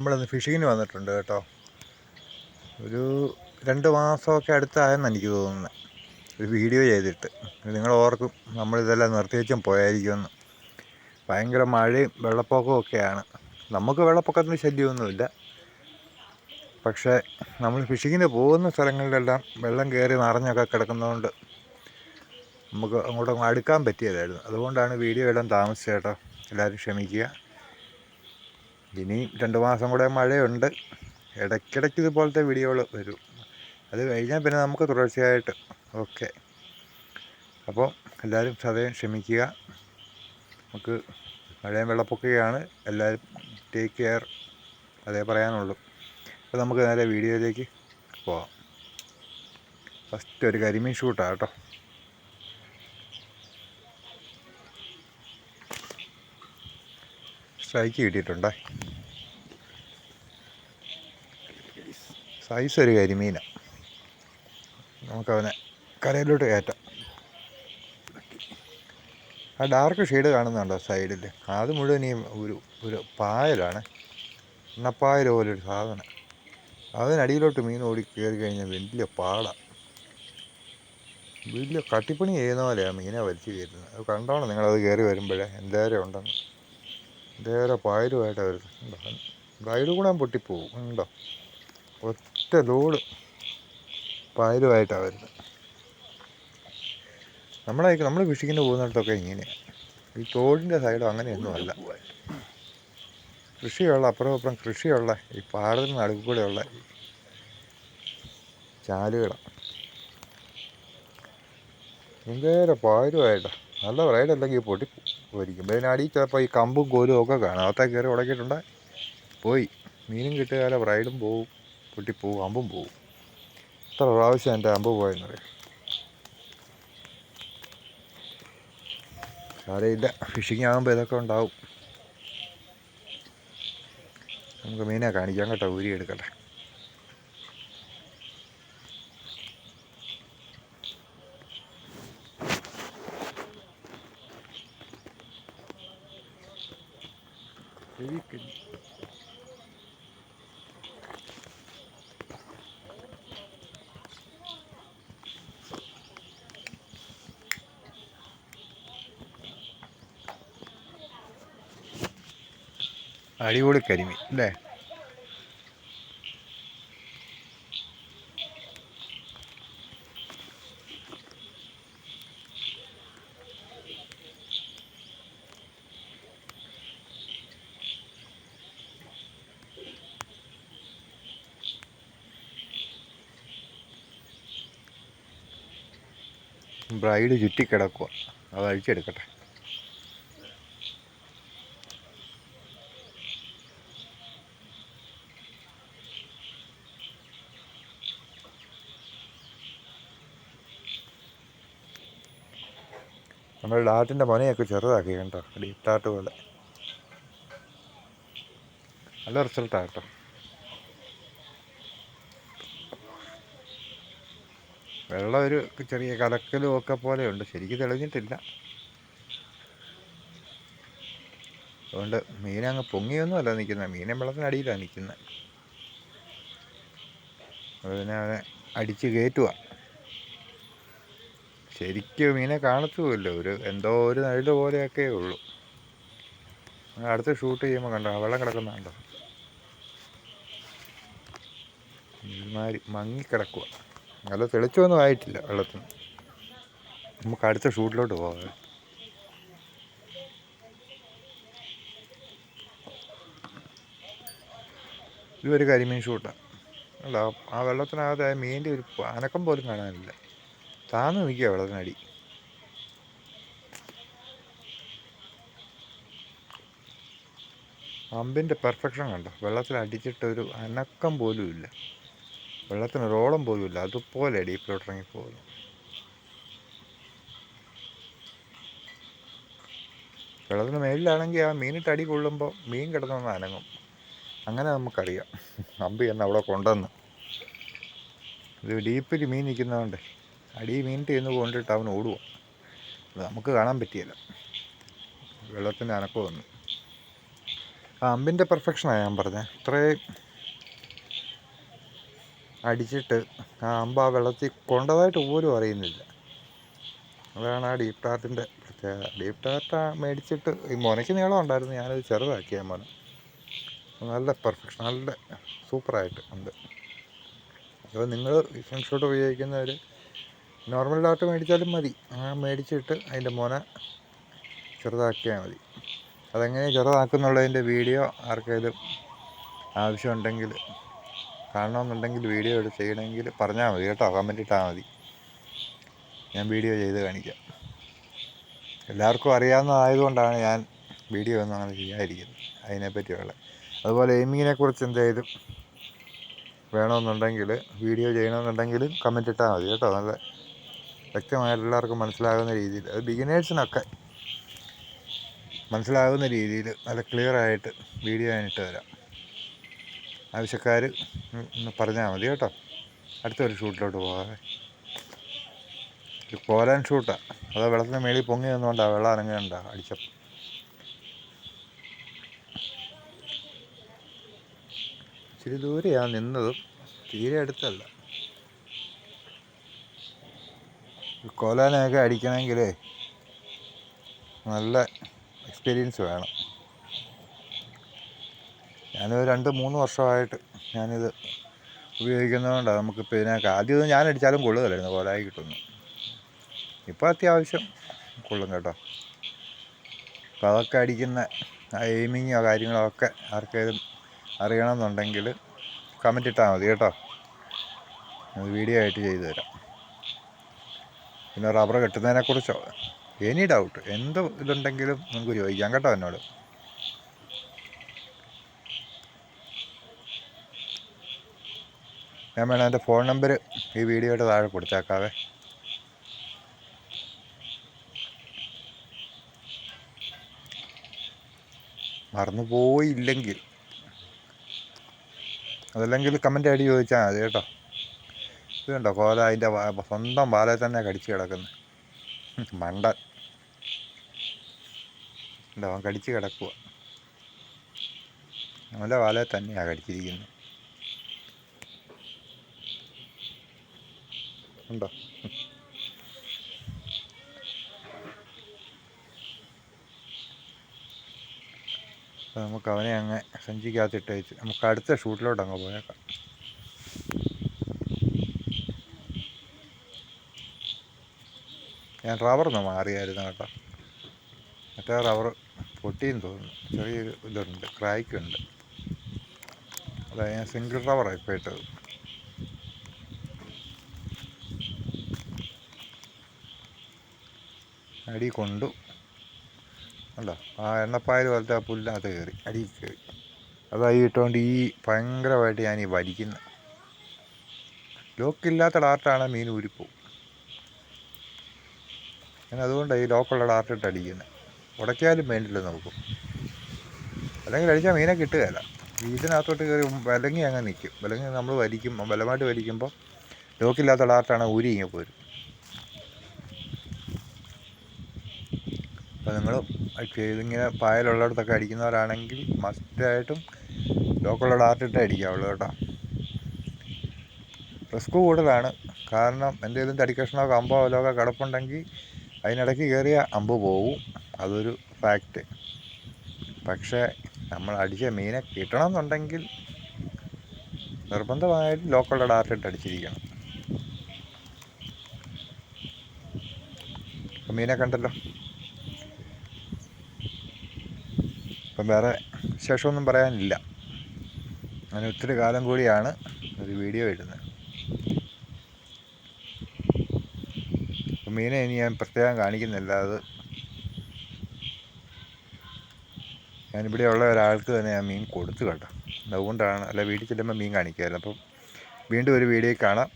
നമ്മളിന്ന് ഫിഷിങ്ങിന് വന്നിട്ടുണ്ട് കേട്ടോ. ഒരു രണ്ട് മാസമൊക്കെ അടുത്തായെന്ന് എനിക്ക് തോന്നുന്നത് ഒരു വീഡിയോ ചെയ്തിട്ട്. നിങ്ങൾ ഓർക്കും നമ്മളിതെല്ലാം നിർത്തിവെച്ചും പോയായിരിക്കുമെന്ന്. ഭയങ്കര മഴയും വെള്ളപ്പൊക്കവും ഒക്കെയാണ്. നമുക്ക് വെള്ളപ്പൊക്കത്തിന് ശല്യമൊന്നുമില്ല. പക്ഷേ നമ്മൾ ഫിഷിങ്ങിന് പോകുന്ന സ്ഥലങ്ങളിലെല്ലാം വെള്ളം കയറി നിറഞ്ഞൊക്കെ കിടക്കുന്നതുകൊണ്ട് നമുക്ക് അങ്ങോട്ട് അടുക്കാൻ പറ്റിയതായിരുന്നു. അതുകൊണ്ടാണ് വീഡിയോ ഇടാൻ താമസിച്ചേട്ടോ എല്ലാവരും ക്ഷമിക്കുക. ഇനി രണ്ട് മാസം കൂടെ മഴയുണ്ട്. ഇടയ്ക്കിടയ്ക്ക് ഇതുപോലത്തെ വീഡിയോകൾ വരും. അത് കഴിഞ്ഞാൽ പിന്നെ നമുക്ക് തുടർച്ചയായിട്ട്. ഓക്കെ. അപ്പോൾ എല്ലാവരും സദയം ക്ഷമിക്കുക. നമുക്ക് മഴയും വെള്ളപ്പൊക്കുകയാണ് എല്ലാവരും ടേക്ക് കെയർ അതേ പറയാനുള്ളൂ. അപ്പോൾ നമുക്ക് നേരെ വീഡിയോയിലേക്ക് പോവാം. ഫസ്റ്റ് ഒരു കരിമീൻ ഷൂട്ടാണ് കേട്ടോ. സ്ട്രൈക്ക് കിട്ടിയിട്ടുണ്ടേ. സൈസ് ഒരു കരിമീനാണ് നമുക്കവനെ കരയിലോട്ട് കയറ്റാം. ആ ഡാർക്ക് ഷെയ്ഡ് കാണുന്നുണ്ടോ സൈഡിൽ അത് മുഴുവൻ ഈ ഒരു ഒരു പായലാണ്. എണ്ണപ്പായൽ പോലൊരു സാധനം. അതിനടിയിലോട്ട് മീൻ ഓടി കയറി കഴിഞ്ഞാൽ വലിയ പാടാണ് വലിയ കട്ടിപ്പണി ചെയ്യുന്ന പോലെയാണ് മീനെ വലിച്ചു കയറ്റുന്നത്. അത് കണ്ടോണം നിങ്ങളത് കയറി വരുമ്പോഴേ. എന്തേരം ഉണ്ടെന്ന്. എന്തേരം പായലുമായിട്ടാണ് വരുന്നത് ബ്രൈഡ് കൂടെ പൊട്ടിപ്പോവും. ഉണ്ടോ? ഒറ്റ ലോഡ് പായലുമായിട്ടാണ് വരുന്നത് നമ്മളെ നമ്മൾ കൃഷിക്കുന്ന പോകുന്നിടത്തൊക്കെ ഇങ്ങനെയാണ് ഈ തോടിന്റെ സൈഡും അങ്ങനെയൊന്നും അല്ല. കൃഷിയുള്ള അപ്പുറം അപ്പുറം കൃഷിയുള്ള ഈ പാടത്തിന് നടുക്ക് കൂടെയുള്ള ചാലുകളാണ് ഭയങ്കര പായലുമായിട്ടാണ് നല്ല റൈഡ് അല്ലെങ്കിൽ പൊട്ടി പോയിരിക്കും അതിനടിയിൽ ചിലപ്പോൾ ഈ കമ്പും കോലും ഒക്കെ കാണും. അകത്തെ കയറി ഉടക്കിയിട്ടുണ്ട് പോയി. മീനും കിട്ടുകാല ബ്രൈഡും പോവും. പൊട്ടിപ്പോവും അമ്പും പോവും. എത്ര പ്രാവശ്യം എന്റെ അമ്പ് പോയെന്നറിയാം? കാര്യമില്ല ഫിഷിങ് ആകുമ്പോൾ ഇതൊക്കെ ഉണ്ടാവും. നമുക്ക് മീനെ കാണിക്കാം കേട്ടോ ഊരി എടുക്കട്ടെ. അടിപൊളി കരിമീൻ അല്ലേ? ബ്രൈഡ് ചുറ്റിക്കിടക്കുക അത് അഴിച്ചെടുക്കട്ടെ. നമ്മൾ ഡാറ്റിന്റെ മുനയൊക്കെ ചെറുതാക്കി കേട്ടോ ഡീറ്റാട്ട് പോലെ. നല്ല റിസൾട്ടാണ് കേട്ടോ. വെള്ളം ഒരു ചെറിയ കലക്കലും ഒക്കെ പോലെയുണ്ട്. ശരിക്കും തെളിഞ്ഞിട്ടില്ല. അതുകൊണ്ട് മീനങ്ങ് പൊങ്ങിയൊന്നുമല്ല നിൽക്കുന്നത് മീനെ വെള്ളത്തിനടിയിലാണ് നിൽക്കുന്നത് അതിനെ അവനെ അടിച്ച് കയറ്റുക ശരിക്കും മീനെ കാണത്തുമില്ല. ഒരു എന്തോ ഒരു നഴുത പോലെയൊക്കെ ഉള്ളൂ. അടുത്ത് ഷൂട്ട് ചെയ്യുമ്പോൾ കണ്ടോ? വെള്ളം കിടക്കുന്ന കണ്ടോ? മങ്ങി മങ്ങിക്കിടക്കുക നല്ല തെളിച്ചൊന്നും ആയിട്ടില്ല വെള്ളത്തിന്. നമുക്ക് അടുത്ത ഷൂട്ടിലോട്ട് പോകാം. ഇതൊരു കരിമീൻ ഷൂട്ടാണ് അല്ല ആ വെള്ളത്തിനകത്ത് ആ മീനിന്റെ ഒരു അനക്കം പോലും കാണാനില്ല. താന്ന് നിൽക്കുക വെള്ളത്തിനടി. അമ്പിന്റെ പെർഫെക്ഷൻ കണ്ടോ? വെള്ളത്തിൽ അടിച്ചിട്ടൊരു അനക്കം പോലും ഇല്ല. വെള്ളത്തിന് റോളം പോലും അതുപോലെ ഡീപ്പിലോട്ട് ഇറങ്ങി പോകുന്നു വെള്ളത്തിന് മേലിലാണെങ്കിൽ ആ മീനിട്ട് അടി കൊള്ളുമ്പോൾ മീൻ കിടന്നൊന്ന് അനങ്ങും. അങ്ങനെ നമുക്കറിയാം. അമ്പി തന്നെ അവിടെ കൊണ്ടുവന്ന്. ഇത് ഡീപ്പിൽ മീൻ നിൽക്കുന്നതുകൊണ്ട് അടി മീനിട്ട് ചെന്ന് കൊണ്ടിട്ട് അവൻ ഓടുക അത് നമുക്ക് കാണാൻ പറ്റിയല്ല. വെള്ളത്തിന്റെ അനക്കം വന്നു. ആ അമ്പിന്റെ പെർഫെക്ഷനാണ് ഞാൻ പറഞ്ഞത്. ഇത്രയും അടിച്ചിട്ട് ആ അമ്പ് ആ വെള്ളത്തിൽ കൊണ്ടതായിട്ട് പോലും അറിയുന്നില്ല. അതാണ് ആ ഡീപ് ടാർട്ടിന്റെ പ്രത്യേകത. ഡീപ് ടാർട്ട് മേടിച്ചിട്ട് ഈ മുനയ്ക്ക് നീളം ഉണ്ടായിരുന്നു. ഞാനത് ചെറുതാക്കിയ മോനെ. നല്ല പെർഫെക്ഷൻ നല്ല സൂപ്പറായിട്ട് ഉണ്ട്. അപ്പോൾ നിങ്ങൾ വിഷൻ ഷോട്ട് ഉപയോഗിക്കുന്നവർ നോർമൽ ഡാർട്ട് മേടിച്ചാലും മതി. ആ മേടിച്ചിട്ട് അതിന്റെ മുന ചെറുതാക്കിയാൽ മതി. അതെങ്ങനെ ചെറുതാക്കുന്നുള്ളതിന്റെ വീഡിയോ ആർക്കെങ്കിലും ആവശ്യമുണ്ടെങ്കിൽ കാണണമെന്നുണ്ടെങ്കിൽ വീഡിയോ എടുത്ത് ചെയ്യണമെങ്കിൽ പറഞ്ഞാൽ മതി കേട്ടോ കമന്റ് ഇട്ടാൽ മതി. ഞാൻ വീഡിയോ ചെയ്ത് കാണിക്കാം. എല്ലാവർക്കും അറിയാവുന്നതായതുകൊണ്ടാണ് ഞാൻ വീഡിയോ ഒന്നും അങ്ങനെ ചെയ്യാതിരിക്കുന്നത് അതിനെപ്പറ്റിയുള്ള. അതുപോലെ എയിമിങ്ങിനെ കുറിച്ച് എന്തെങ്കിലും വേണമെന്നുണ്ടെങ്കിൽ വീഡിയോ ചെയ്യണമെന്നുണ്ടെങ്കിൽ കമന്റ് ഇട്ടാൽ മതി കേട്ടോ. നല്ല വ്യക്തമായിട്ട് എല്ലാവർക്കും മനസ്സിലാകുന്ന രീതിയിൽ അത് ബിഗിനേഴ്സിനൊക്കെ മനസ്സിലാകുന്ന രീതിയിൽ നല്ല ക്ലിയറായിട്ട് വീഡിയോ ഞാൻ ഇട്ട് തരാം. ആവശ്യക്കാർ ഒന്ന് പറഞ്ഞാൽ മതി കേട്ടോ. അടുത്തൊരു ഷൂട്ടിലോട്ട് പോകാതെ കോലാൻ ഷൂട്ടാണ് അതോ വെള്ളത്തിന് മേളിൽ പൊങ്ങി നിന്നുകൊണ്ടാണ് വെള്ളം അനങ്ങുന്നുണ്ടോ അടിച്ചപ്പോൾ ഇച്ചിരി ദൂരെയാണ് നിന്നതും. തീരെ അടുത്തല്ല. കോലാനൊക്കെ അടിക്കണമെങ്കിലേ നല്ല എക്സ്പീരിയൻസ് വേണം. ഞാനൊരു രണ്ട് മൂന്ന് വർഷമായിട്ട് ഞാനിത് ഉപയോഗിക്കുന്നതുകൊണ്ടാണ് നമുക്കിപ്പോൾ ഇതിനൊക്കെ ആദ്യമൊന്നും ഞാൻ അടിച്ചാലും കൊള്ളുകയില്ലായിരുന്നു കോലായി കിട്ടുന്നു ഇപ്പോൾ അത്യാവശ്യം കൊള്ളും കേട്ടോ. അപ്പോൾ അതൊക്കെ അടിക്കുന്ന എയിമിങ്ങോ കാര്യങ്ങളോ ഒക്കെ ആർക്കേലും അറിയണമെന്നുണ്ടെങ്കിൽ കമന്റ് ഇട്ടാൽ മതി കേട്ടോ. വീഡിയോ ആയിട്ട് ചെയ്തു തരാം. പിന്നെ റബ്ബർ കെട്ടുന്നതിനെക്കുറിച്ചോ? എനി ഡൗട്ട് എന്ത് ഇതുണ്ടെങ്കിലും നമുക്ക് ചോദിക്കാം കേട്ടോ എന്നോട്. ഞാൻ വേണം എന്റെ ഫോൺ നമ്പർ ഈ വീഡിയോയുടെ താഴെ കൊടുത്തേക്കാവേ. മറന്നു പോയില്ലെങ്കിൽ. അതല്ലെങ്കിൽ കമന്റ് അടി ചോദിച്ചാൽ മതി കേട്ടോ. ഇത് കണ്ടോ കോല അതിന്റെ സ്വന്തം വാലയിൽ തന്നെ കടിച്ചു കിടക്കുന്നു. മണ്ട ഉണ്ടോ അവൻ കടിച്ച് കിടക്കുക അവന്റെ വാലയിൽ തന്നെയാണ് കടിച്ചിരിക്കുന്നത്. ഉണ്ടോ? അപ്പോൾ നമുക്ക് അവനെ അങ്ങ് സഞ്ചിക്കകത്തിട്ട് വെച്ച് നമുക്ക് അടുത്ത ഷൂട്ടിലോട്ട് അങ്ങ് പോയേക്കാം. ഞാൻ റബ്ബറൊന്ന് മാറിയായിരുന്നു കേട്ടോ. മറ്റേ റബ്ബർ പൊട്ടിയെന്ന് തോന്നുന്നു. ചെറിയൊരു ഇതുണ്ട് ക്രാക്കുണ്ട് അതായത് ഞാൻ സിംഗിൾ റബ്ബറാണ് ഇപ്പോൾ ഇട്ടത് അടി കൊണ്ടു. കണ്ടോ? ആ എണ്ണപ്പായൽ പോലത്തെ ആ പുല്ലിനകത്ത് കയറി. അടി കയറി. അതായി ഇട്ടുകൊണ്ട് ഈ ഭയങ്കരമായിട്ട് ഞാൻ ഈ വലിക്കുന്ന ലോക്കില്ലാത്ത ഡാർട്ടാണ് മീൻ ഊരിപ്പോവും ഞാൻ അതുകൊണ്ടാണ് ഈ ലോക്കുള്ള ഡാർട്ട് ഇട്ട് അടിക്കുന്നത് ഉടയ്ക്കാലും വേണ്ടില്ല നോക്കും അല്ലെങ്കിൽ അടിച്ചാൽ മീനെ കിട്ടുകയില്ല ഇതിനകത്തോട്ട് കയറി വിലങ്ങി അങ്ങ് നിൽക്കും വിലങ്ങി നമ്മൾ വലിക്കും. ബലമായിട്ട് വലിക്കുമ്പോൾ ലോക്കില്ലാത്ത ഡാർട്ടാണ് ഊരി ഇങ്ങനെ പോരും. ഇതിങ്ങനെ പായലുള്ളിടത്തൊക്കെ അടിക്കുന്നവരാണെങ്കിൽ മസ്റ്റായിട്ടും ലോക്കലുള്ള ഡാർട്ടിട്ടേ അടിക്കാവുള്ളൂ കേട്ടോ. റിസ്ക് കൂടുതലാണ്. കാരണം എന്തെങ്കിലും തടിക്കഷ്ണമോ കമ്പോ വല്ലതൊക്കെ കിടപ്പുണ്ടെങ്കിൽ അതിനിടയ്ക്ക് കയറിയ അമ്പ് പോവും. അതൊരു ഫാക്റ്റ് പക്ഷേ നമ്മൾ അടിച്ച മീനെ കിട്ടണമെന്നുണ്ടെങ്കിൽ നിർബന്ധമായിട്ട് ലോക്കലുള്ള ഡാർട്ടിട്ട് അടിച്ചിരിക്കണം. മീനെ കണ്ടല്ലോ. ഇപ്പം വേറെ വിശേഷമൊന്നും പറയാനില്ല. അങ്ങനെ ഒത്തിരി കാലം കൂടിയാണ് ഒരു വീഡിയോ ഇടുന്നത്. അപ്പം മീനെ ഇനി ഞാൻ പ്രത്യേകം കാണിക്കുന്നില്ല. അത് ഞാനിവിടെ ഉള്ള ഒരാൾക്ക് തന്നെ ഞാൻ മീൻ കൊടുത്തു കേട്ടോ. അതുകൊണ്ടാണ് അല്ല വീട്ടിൽ ചെല്ലുമ്പോൾ മീൻ കാണിക്കുമായിരുന്നു. അപ്പം വീണ്ടും ഒരു വീഡിയോ കാണാം.